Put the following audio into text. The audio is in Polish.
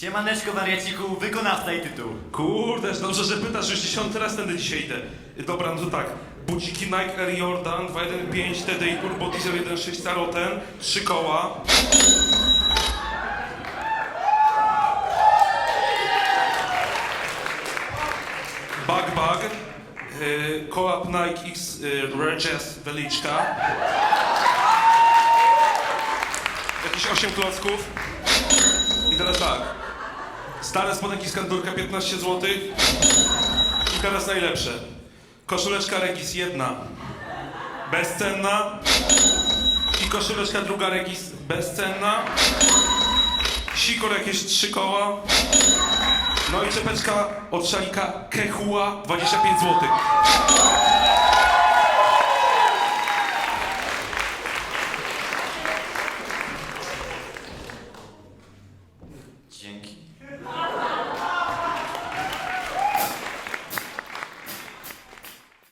Siemaneczko wariaciku, wykonawca i tytuł. Kurde, dobrze, że pytasz, już dziesiąty raz tędy dzisiaj idę. Dobra, no to tak. Buciki Nike Air Jordan 2.1.5 TDI Turbo Diesel 1.6 Taroten, trzy koła. Bug Bug, yy, Coap Nike X yy, Regis Veliczka. Jakieś 8 klocków. I teraz tak. Stare spodenki z kandurka 15 zł. I teraz najlepsze. Koszuleczka Regis jedna. Bezcenna. I koszuleczka druga Regis bezcenna. Sikor jakieś trzy koła. No i czepeczka od szalika Kehua 25 zł.